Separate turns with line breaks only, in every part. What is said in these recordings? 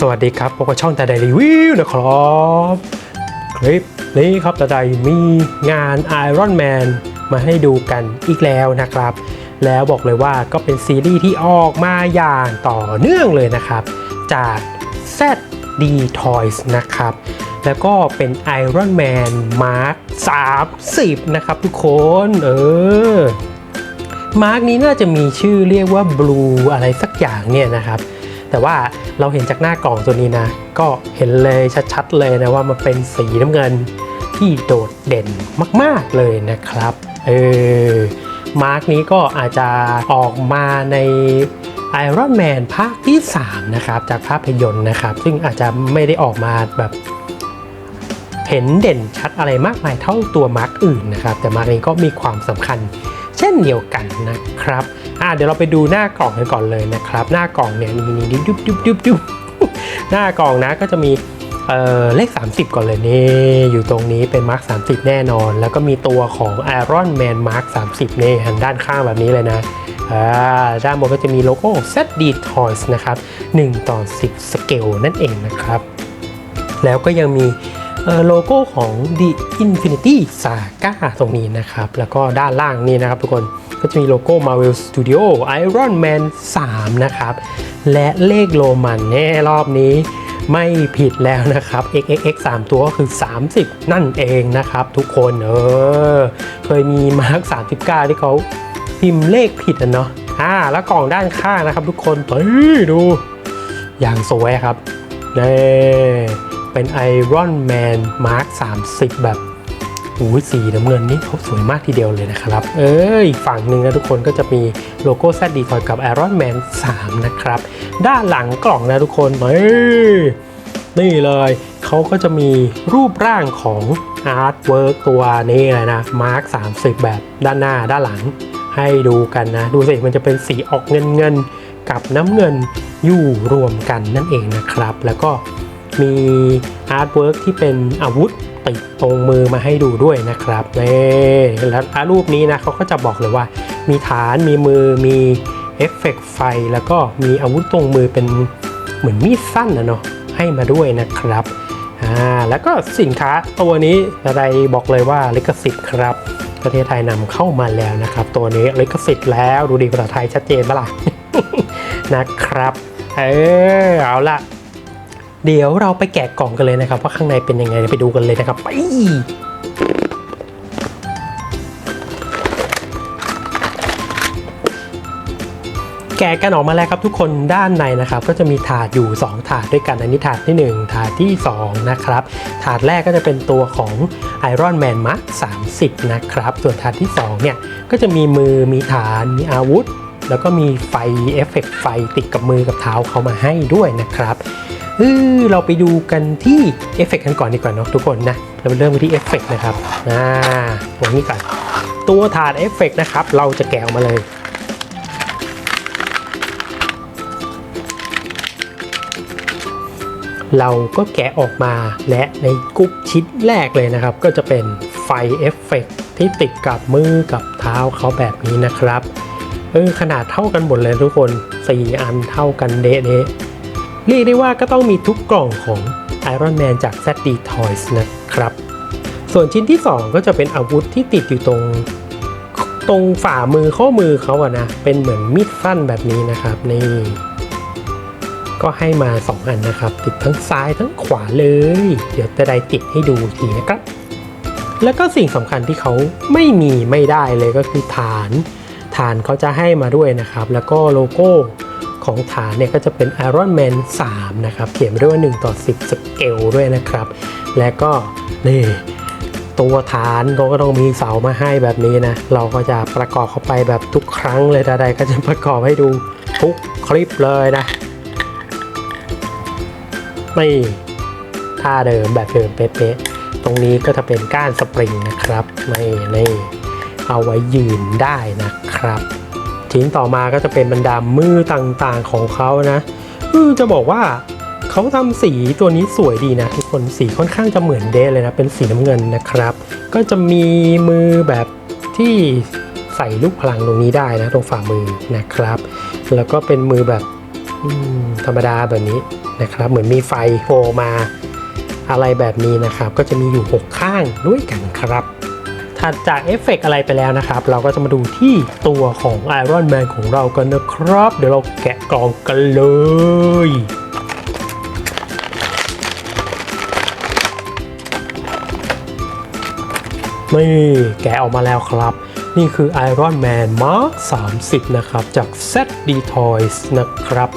สวัสดีครับพบกับช่องตาไดรีวิวนะครับ คลิปนี้ครับตาไดมีงาน Iron Man มาให้ดูกันอีกแล้วนะครับ แล้วบอกเลยว่าก็เป็นซีรีส์ที่ออกมาอย่างต่อเนื่องเลยนะครับ จาก ZD Toys นะครับ แล้วก็เป็น Iron Man Mark 30 นะครับทุกคนเออมาร์กนี้น่าจะมีชื่อเรียกว่า Blue อะไรสักอย่างเนี่ยนะครับ แต่ว่าเราเห็นจากหน้ากล่องตัวนี้นะ ก็เห็นเลยชัดๆเลยนะว่ามันเป็นสีน้ำเงินที่โดดเด่นมาก ๆเลยนะครับ เออ มาร์กนี้ก็อาจจะออกมาใน Iron Man ภาคที่ 3 นะครับ จากภาพยนตร์นะครับ ซึ่งอาจจะไม่ได้ออกมาแบบเห็นเด่นชัดอะไรมากมายเท่าตัวมาร์กอื่นนะครับ แต่มาร์กนี้ก็มีความสำคัญเช่นเดียวกันนะครับ อ่าเดี๋ยวเราไปดูหน้ากล่องกันก่อนเลยนะครับ หน้ากล่องเนี่ยนี่นี่ดุ๊บดุบดุบดุบหน้ากล่องนะก็จะมีเอ่อเลข 30 ก่อนเลยนี่อยู่ตรงนี้เป็นมาร์ก30 แน่นอน แล้วก็มีตัวของ Iron Man Mark 30นี่หันด้านข้างแบบนี้เลยนะด้านบนก็จะมีโลโก้ ZD Toys นะครับ 1 ต่อ 10 สเกลนั่นเองนะครับ แล้วก็ยังมีโลโก้ของ The Infinity Saga ตรงนี้นะครับ แล้วก็ด้านล่างนี่นะครับทุกคน ก็จะมีโลโก้ Marvel Studio Iron Man 3 นะครับ และเลขโรมันแน่รอบนี้ไม่ผิดแล้วนะครับ XXX 3 ตัวก็คือ 30 นั่นเองนะครับทุกคน เออ เคยมีมาร์ค39 ที่เขาพิมพ์เลขผิดอะเนาะอ่าแล้วกล่องด้านข้างนะครับทุกคนเฮ้ยดู อย่างสวยครับนี่เป็นไอรอนแมนมาร์ค30 แบบ หูยสีน้ำเงินนี่เขาสวยมากทีเดียวเลยนะครับ เอ้ยฝั่งหนึ่งนะทุกคนก็จะมีโลโก้ ZD คอยกับ Iron Man 3 นะครับ ด้านหลังกล่องนะทุกคนเฮ้ยนี่เลยเขาก็จะมีรูปร่างของอาร์ตเวิร์กตัวนี้เลยนะมาร์ค30 แบบด้านหน้าด้านหลังให้ดูกันนะ ดูสิมันจะเป็นสีออกเงินเงินกับน้ำเงินอยู่รวมกันนั่นเองนะครับ แล้วก็มีอาร์ตเวิร์กที่เป็นอาวุธ ติดตรงมือมาให้ดูด้วยนะครับนี่แล้วรูปนี้นะเขาก็จะบอกเลยว่า มีฐานมีมือมีเอฟเฟกต์ไฟ แล้วก็มีอาวุธตรงมือเป็นเหมือนมีดสั้นนะเนาะให้มาด้วยนะครับอ่าแล้วก็สินค้าตัวนี้อะไรบอกเลยว่าลิขสิทธิ์ครับประเทศไทยนำเข้ามาแล้วนะครับ ตัวนี้ลิขสิทธิ์แล้วดูดีภาษาไทยชัดเจนปะล่ะนะครับ เออเอาละ เดี๋ยวเราไปแกะกล่องกันเลยนะครับ ว่าข้างในเป็นยังไงไปดูกันเลยนะครับไปแกะกันออกมาแล้วครับทุกคนด้านในนะครับ ก็จะมีถาดอยู่ 2 ถาดด้วยกันอันนี้ถาดที่ 1 ถาดที่ 2 นะครับ ถาดแรกก็จะเป็นตัวของ Iron Man Mark 30 นะครับ ส่วนถาดที่ 2 เนี่ย ก็จะมีมือมีฐานมีอาวุธ แล้วก็มีไฟเอฟเฟกต์ไฟติดกับมือกับเท้าเขามาให้ด้วยนะครับ เออเราไปดูกันที่เอฟเฟกต์กันก่อนดีกว่าเนาะทุกคนนะ เราไปเริ่มกันที่เอฟเฟกต์นะครับอ่าตรงนี้ก่อนตัวถาดเอฟเฟกต์นะครับ เราจะแกะออกมาเลยเราก็แกะออกมาและในกรุ๊ปชิ้นแรกเลยนะครับ ก็จะเป็นไฟเอฟเฟกต์ที่ติดกับมือกับเท้าเขาแบบนี้นะครับเออขนาดเท่ากันหมดเลยทุกคน 4 อันเท่ากันเดะ เรียกได้ว่าก็ต้องมีทุกกล่องของ Iron Man จาก ZD Toys นะครับ ส่วนชิ้นที่ 2 ก็จะเป็นอาวุธที่ติดอยู่ตรงตรงฝ่ามือข้อมือเขาอะนะ เป็นเหมือนมีดสั้นแบบนี้นะครับนี่ก็ให้มา 2 อันนะครับ ติดทั้งซ้ายทั้งขวาเลย เดี๋ยวจะได้ติดให้ดูทีนะครับ แล้วก็สิ่งสำคัญที่เขาไม่มีไม่ได้เลยก็คือฐาน ฐานเขาจะให้มาด้วยนะครับ แล้วก็โลโก้ของฐานเนี่ยก็จะเป็น Iron Man 3 นะครับ เขียนด้วยว่า 1 ต่อ 10 สเกลด้วยนะครับ และก็นี่ตัวฐานเขาก็ต้องมีเสามาให้แบบนี้นะ เราก็จะประกอบเข้าไปแบบทุกครั้งเลยใดๆก็จะประกอบให้ดูทุกคลิปเลยนะไม่ท่าเดิมแบบเดิมเป๊ะๆตรงนี้ก็จะเป็นก้านสปริงนะครับไม่นี่ เอาไว้ยืนได้นะครับชิ้นต่อมาก็จะเป็นบรรดามือต่างๆของเขานะเออจะบอกว่าเขาทำสีตัวนี้สวยดีนะทุกคนสีค่อนข้างจะเหมือนเดเลยนะ เป็นสีน้ำเงินนะครับ ก็จะมีมือแบบที่ใส่ลูกพลังตรงนี้ได้นะ ตรงฝ่ามือนะครับ แล้วก็เป็นมือแบบธรรมดาแบบนี้นะครับ เหมือนมีไฟโผล่มาอะไรแบบนี้นะครับ ก็จะมีอยู่ 6 ข้างด้วยกันครับ ถัดจากเอฟเฟกต์อะไรไปแล้วนะครับ เราก็จะมาดูที่ตัวของ Iron Man ของเรากันนะครับ เดี๋ยวเราแกะกล่องกันเลยนี่แกะออกมาแล้วครับ นี่คือ Iron Man Mark 30 นะครับ จาก ZD Toys นะครับ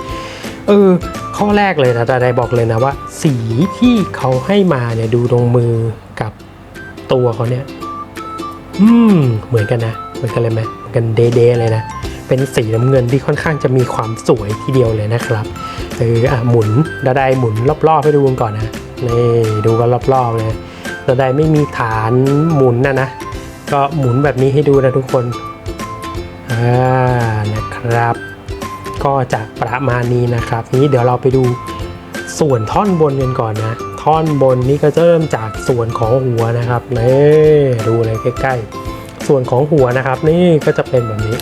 เออ ข้อแรกเลยนะแต่ได้บอกเลยนะว่า สีที่เขาให้มาเนี่ย ดูตรงมือกับตัวเขาเนี่ย อืม เหมือนกันนะ เหมือนกันเลยไหมเหมือนกันเดๆเลยนะ เป็นสีน้ำเงินที่ค่อนข้างจะมีความสวยทีเดียวเลยนะครับเอออะหมุนดาไดหมุนรอบๆให้ดูกันก่อนนะนี่ดูกันรอบๆเลยดาไดไม่มีฐานหมุนนะนะ ก็หมุนแบบนี้ให้ดูนะทุกคนอ่านะครับ ก็จะประมาณนี้นะครับ นี้เดี๋ยวเราไปดูส่วนท่อนบนกันก่อนนะ ท่อนบนนี่ก็จะเริ่มจากส่วนของหัวนะครับนี่ดูเลยใกล้ๆ ส่วนของหัวนะครับนี่ก็จะเป็นแบบนี้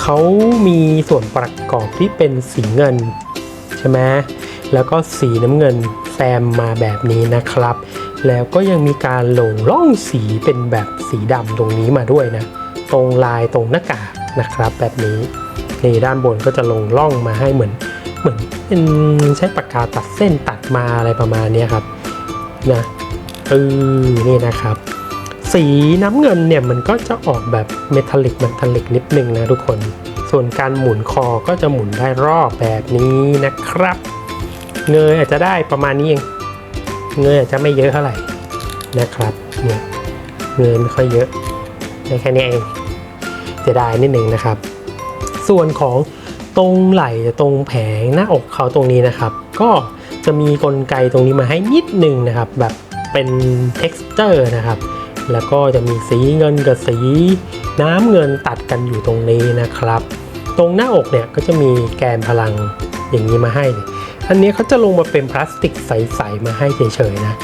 เขามีส่วนประกอบที่เป็นสีเงินใช่ไหมแล้วก็สีน้ำเงินแซมมาแบบนี้นะครับ แล้วก็ยังมีการลงร่องสีเป็นแบบสีดำตรงนี้มาด้วยนะ ตรงลายตรงหน้ากากนะครับแบบนี้นี่ด้านบนก็จะลงร่องมาให้เหมือน เหมือนเป็นใช้ปากกาตัดเส้นตัดมาอะไรประมาณนี้ครับนะเออนี่นะครับ สีน้ำเงินเนี่ยมันก็จะออกแบบเมทัลลิกเมทัลลิกนิดนึงนะทุกคน ส่วนการหมุนคอก็จะหมุนได้รอบแบบนี้นะครับ เงยอาจจะได้ประมาณนี้เอง เงยอาจจะไม่เยอะเท่าไหร่นะครับเนี่ยเงยไม่ค่อยเยอะได้แค่นี้เองเสียดายนิดนึงนะครับ ส่วนของ ตรงไหล่ตรงแผงหน้าอกเขาตรงนี้นะครับ ก็จะมีกลไกตรงนี้มาให้นิดหนึ่งนะครับ แบบเป็น texture นะครับ แล้วก็จะมีสีเงินกับสีน้ำเงินตัดกันอยู่ตรงนี้นะครับ ตรงหน้าอกเนี่ยก็จะมีแกนพลังอย่างนี้มาให้ อันนี้เขาจะลงมาเป็นพลาสติกใสๆมาให้เฉยๆนะ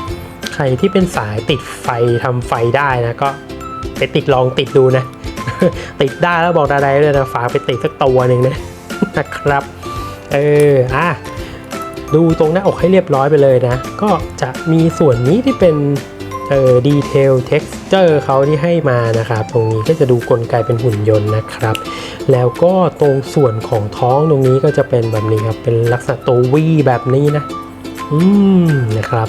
ใครที่เป็นสายติดไฟทำไฟได้นะก็ไปติดลองติดดูนะ ติดได้แล้วบอกดาไดเลยนะฝากไปติดสักตัวหนึ่งนะ นะครับ เออ อะ ดูตรงหน้าอกให้เรียบร้อยไปเลยนะ ก็จะมีส่วนนี้ที่เป็นเออดีเทลเท็กซ์เจอร์เขาที่ให้มานะครับ ตรงนี้ก็จะดูกลไกเป็นหุ่นยนต์นะครับ แล้วก็ตรงส่วนของท้องตรงนี้ก็จะเป็นแบบนี้ครับ เป็นลักษณะตัววีแบบนี้นะ อืมนะครับ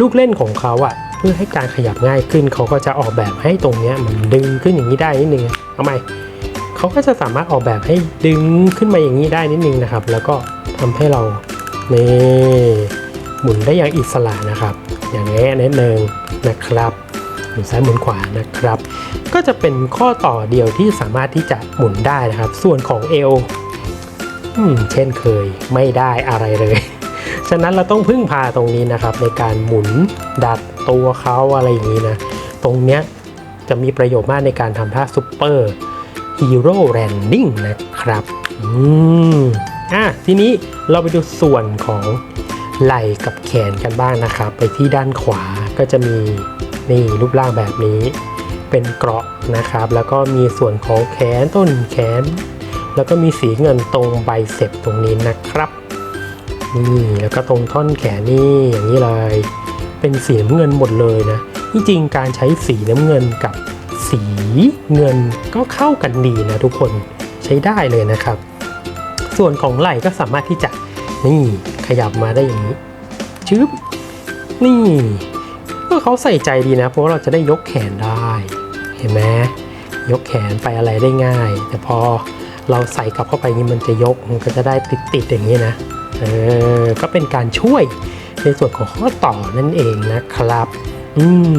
ลูกเล่นของเขาอะเพื่อให้การขยับง่ายขึ้นเขาก็จะออกแบบให้ตรงเนี้ยมันดึงขึ้นอย่างนี้ได้นิดนึงเอาใหม เขาก็จะสามารถออกแบบให้ดึงขึ้นมาอย่างนี้ได้นิดนึงนะครับ แล้วก็ทำให้เรานี่หมุนได้อย่างอิสระนะครับ อย่างนี้นิดนึงนะครับหมุนซ้ายหมุนขวานะครับ ก็จะเป็นข้อต่อเดียวที่สามารถที่จะหมุนได้นะครับ ส่วนของเอวเช่นเคยไม่ได้อะไรเลย ฉะนั้นเราต้องพึ่งพาตรงนี้นะครับ ในการหมุนดัดตัวเขาอะไรอย่างนี้นะ ตรงเนี้ยจะมีประโยชน์มากในการทำท่าซุปเปอร์ ฮีโร่แรนดิ้งนะครับ อืมอะทีนี้เราไปดูส่วนของไหล่กับแขนกันบ้างนะครับ ไปที่ด้านขวาก็จะมีนี่รูปร่างแบบนี้ เป็นเกราะนะครับ แล้วก็มีส่วนของแขนต้นแขน แล้วก็มีสีเงินตรงใบเสพตรงนี้นะครับนี่แล้วก็ตรงท่อนแขนนี่อย่างนี้เลย เป็นสีน้ำเงินหมดเลยนะที่จริงการใช้สีน้ำเงินกับ สีเงินก็เข้ากันดีนะทุกคนใช้ได้เลยนะครับ ส่วนของไหล่ก็สามารถที่จะนี่ขยับมาได้อย่างนี้ชึบนี่ก็เขาใส่ใจดีนะ เพราะเราจะได้ยกแขนได้ เห็นไหมยกแขนไปอะไรได้ง่าย แต่พอเราใส่กลับเข้าไปนี่มันจะยกมันก็จะได้ติดๆอย่างนี้นะเออก็เป็นการช่วยในส่วนของข้อต่อนั่นเองนะครับ อืม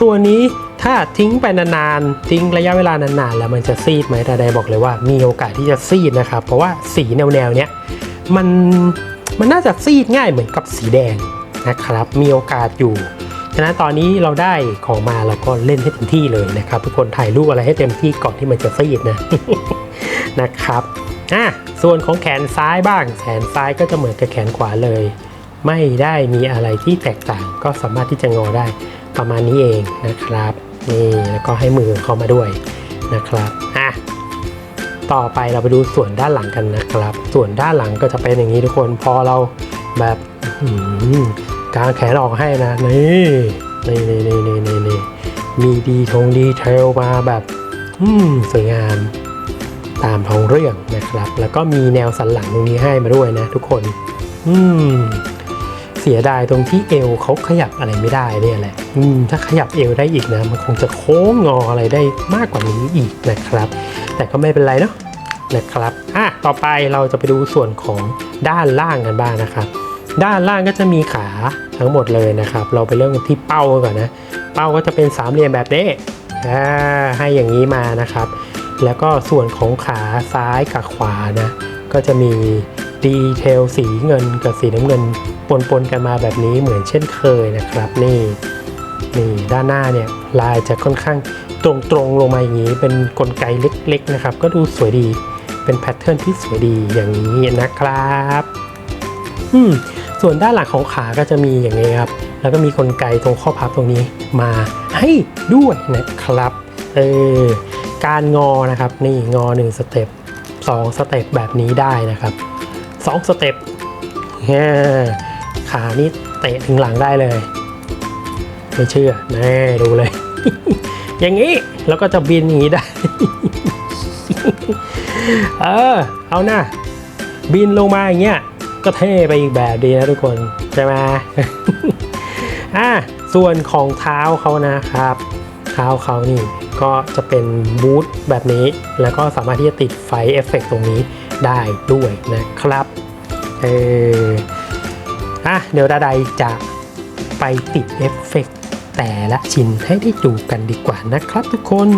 ตัวนี้ ถ้าทิ้งไปนานๆ ทิ้งระยะเวลานานๆ แล้วมันจะซีดไหมแต่ใดบอกเลยว่ามีโอกาสที่จะซีดนะครับ เพราะว่าสีแนวๆเนี้ยมันมันน่าจะซีดง่ายเหมือนกับสีแดงนะครับ มีโอกาสอยู่ฉะนั้นตอนนี้เราได้ของมาเราก็เล่นให้เต็มที่เลยนะครับ ทุกคนถ่ายรูปอะไรให้เต็มที่ก่อนที่มันจะซีดนะนะครับอะส่วนของแขนซ้ายบ้าง แขนซ้ายก็จะเหมือนกับแขนขวาเลย ไม่ได้มีอะไรที่แตกต่างก็สามารถที่จะงอได้ประมาณนี้เองนะครับ นี่แล้วก็ให้มือเข้ามาด้วยนะครับอะต่อไปเราไปดูส่วนด้านหลังกันนะครับ ส่วนด้านหลังก็จะเป็นอย่างนี้ทุกคนพอเราแบบกางแขนออกให้นะนี่นี่นี่นี่นี่นี่นมีดีทงดีเทลมาแบบสวยงามตามท้องเรื่องนะครับ แล้วก็มีแนวสันหลังตรงนี้ให้มาด้วยนะทุกคน อืม เสียดายตรงที่เอวเขาขยับอะไรไม่ได้เนี่ยแหละอืมถ้าขยับเอวได้อีกนะ มันคงจะโค้งงออะไรได้มากกว่านี้อีกนะครับ แต่ก็ไม่เป็นไรเนาะนะครับอะต่อไปเราจะไปดูส่วนของด้านล่างกันบ้างนะครับ ด้านล่างก็จะมีขาทั้งหมดเลยนะครับ เราไปเริ่มกันที่เป้าก่อนนะ เป้าก็จะเป็นสามเหลี่ยมแบบนี้อ่าให้อย่างนี้มานะครับ แล้วก็ส่วนของขาซ้ายกับขวานะ ก็จะมีดีเทลสีเงินกับสีน้ำเงิน ปนๆกันมาแบบนี้เหมือนเช่นเคยนะครับ นี่นี่ด้านหน้าเนี่ยลายจะค่อนข้างตรงๆลงมาอย่างนี้ เป็นกลไกเล็กๆนะครับ ก็ดูสวยดีเป็นแพทเทิร์นที่สวยดีอย่างนี้นะครับอืมส่วนด้านหลังของขาก็จะมีอย่างนี้ครับ แล้วก็มีกลไกตรงข้อพับตรงนี้มาให้ด้วยนะครับเออการงอนะครับนี่งอ1สเต็ป2สเต็ปแบบนี้ได้นะครับ2สเต็ป ขานี่เตะถึงหลังได้เลย ไม่เชื่อแน่ดูเลย อย่างนี้แล้วก็จะบินอย่างนี้ได้ เออ เอาหน้าบินลงมาอย่างเงี้ยก็เท่ไปอีกแบบดีนะทุกคนใช่ไหมอะส่วนของเท้าเขานะครับ เท้าเขานี่ก็จะเป็นบูทแบบนี้ แล้วก็สามารถที่จะติดไฟเอฟเฟกต์ตรงนี้ได้ด้วยนะครับ เออ อะเดี๋ยวดาไดจะไปติดเอฟเฟกต์แต่ละชิ้นให้ได้ดูกันดีกว่านะครับทุกคน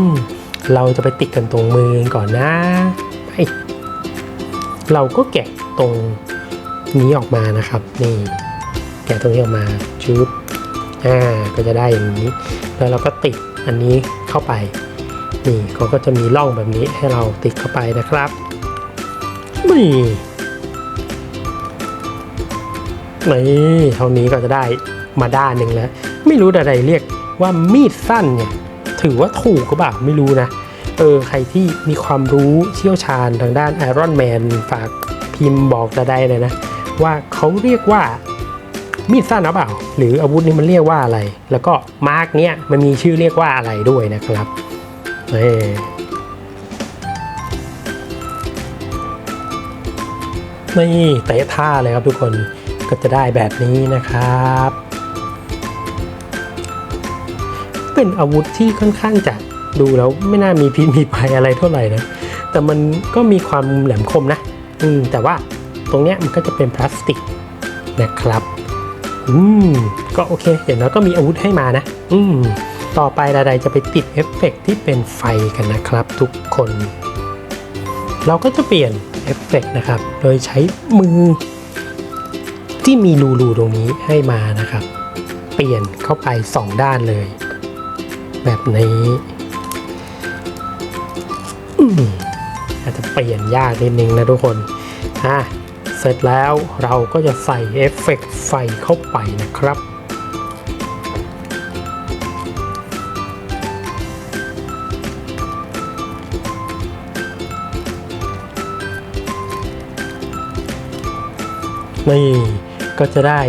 เราจะไปติดกันตรงมือก่อนนะไปเราก็แกะตรงนี้ออกมานะครับ นี่แกะตรงนี้ออกมาชุบอ่าก็จะได้อย่างนี้ แล้วเราก็ติดอันนี้เข้าไป นี่เขาก็จะมีร่องแบบนี้ให้เราติดเข้าไปนะครับนี่ นี่เท่านี้ก็จะได้มาด้านหนึ่งแล้ว ไม่รู้อะไรเรียกว่ามีดสั้นเนี่ยถือว่าถูกก็บ่าไม่รู้นะ เออใครที่มีความรู้เชี่ยวชาญทางด้านไอรอนแมนฝากพิมพ์บอกจะได้เลยนะ ว่าเขาเรียกว่ามีดสั้นหรือเปล่า หรืออาวุธนี้มันเรียกว่าอะไร แล้วก็มาร์กเนี้ยมันมีชื่อเรียกว่าอะไรด้วยนะครับเออนี่เตะท่าเลยครับทุกคน ก็จะได้แบบนี้นะครับเป็นอาวุธที่ค่อนข้างจะดูแล้วไม่น่ามีพิษมีภัยอะไรเท่าไหร่นะ แต่มันก็มีความแหลมคมนะ อืม แต่ว่าตรงเนี้ยมันก็จะเป็นพลาสติกนะครับ อืม ก็โอเคอย่างน้อยก็มีอาวุธให้มานะ อืม ต่อไปดาไดจะไปติดเอฟเฟกต์ที่เป็นไฟกันนะครับทุกคน เราก็จะเปลี่ยนเอฟเฟกต์นะครับ โดยใช้มือ ที่มีรูๆตรงนี้ให้มานะครับ เปลี่ยนเข้าไป 2 ด้านเลย แบบนี้อาจจะเปลี่ยนยากนิดนึงนะทุกคนอะเสร็จแล้วเราก็จะใส่เอฟเฟกต์ไฟเข้าไปนะครับนี่ ก็จะได้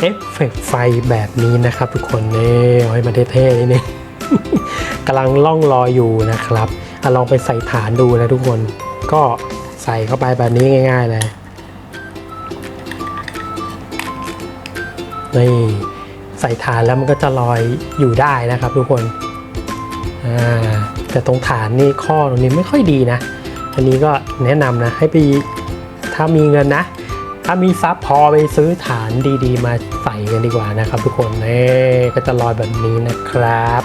เอฟเฟกไฟแบบนี้นะครับ ทุกคนนี่เอาให้มันเท่ๆนิดนึงกำลังล่องลอยอยู่นะครับอลองไปใส่ฐานดูนะทุกคนก็ใส่เข้าไปแบบนี้ง่าย ๆ เลยนี่ใส่ฐานแล้วมันก็จะลอยอยู่ได้นะครับทุกคนแต่ตรงฐานนี่ข้อตรงนี้ไม่ค่อยดีนะ อันนี้ก็แนะนำนะให้ไปถ้ามีเงินนะ ถ้ามีซับพอไปซื้อฐานดีๆ มาใส่กันดีกว่านะครับ ทุกคนนี่ก็จะลอยแบบนี้นะครับ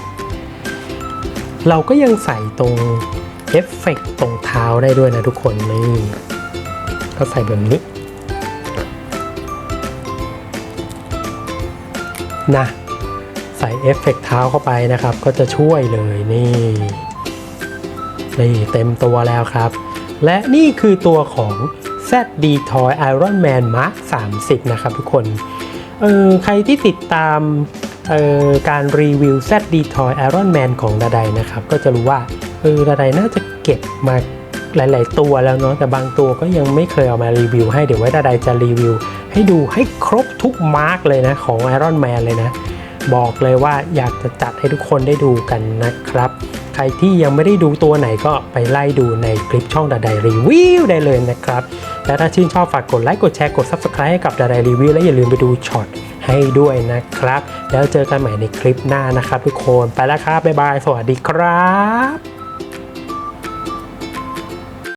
เราก็ยังใส่ตรงเอฟเฟกต์ตรงเท้าได้ด้วยนะทุกคนนี่ก็ใส่แบบนี้นะใส่เอฟเฟกต์เท้าเข้าไปนะครับ ก็จะช่วยเลยนี่นี่เต็มตัวแล้วครับ และนี่คือตัวของ ZD Toy Iron Man Mark 30 นะครับทุกคนเออใครที่ติดตามเออการรีวิว ZD Toy Iron Man ของดาไดนะครับ ก็จะรู้ว่าเออดาไดน่าจะเก็บมาหลาย ๆ ตัวแล้วเนาะแต่บางตัวก็ยังไม่เคยเอามารีวิวให้เดี๋ยวไว้ดาใดจะรีวิว ให้ดูให้ครบทุกมาร์กเลยนะของ Iron Man เลยนะ บอกเลยว่าอยากจะจัดให้ทุกคนได้ดูกันนะครับ ใครที่ยังไม่ได้ดูตัวไหนก็ไปไล่ดูในคลิปช่องดาไดรีวิวได้เลยนะครับ และถ้าชื่นชอบฝากกดไลค์กดแชร์กด Subscribe ให้กับดาไดรีวิวและอย่าลืมไปดูช็อตให้ด้วยนะครับ แล้วเจอกันใหม่ในคลิปหน้านะครับทุกคนไปแล้วครับบ๊ายบาย สวัสดีครับ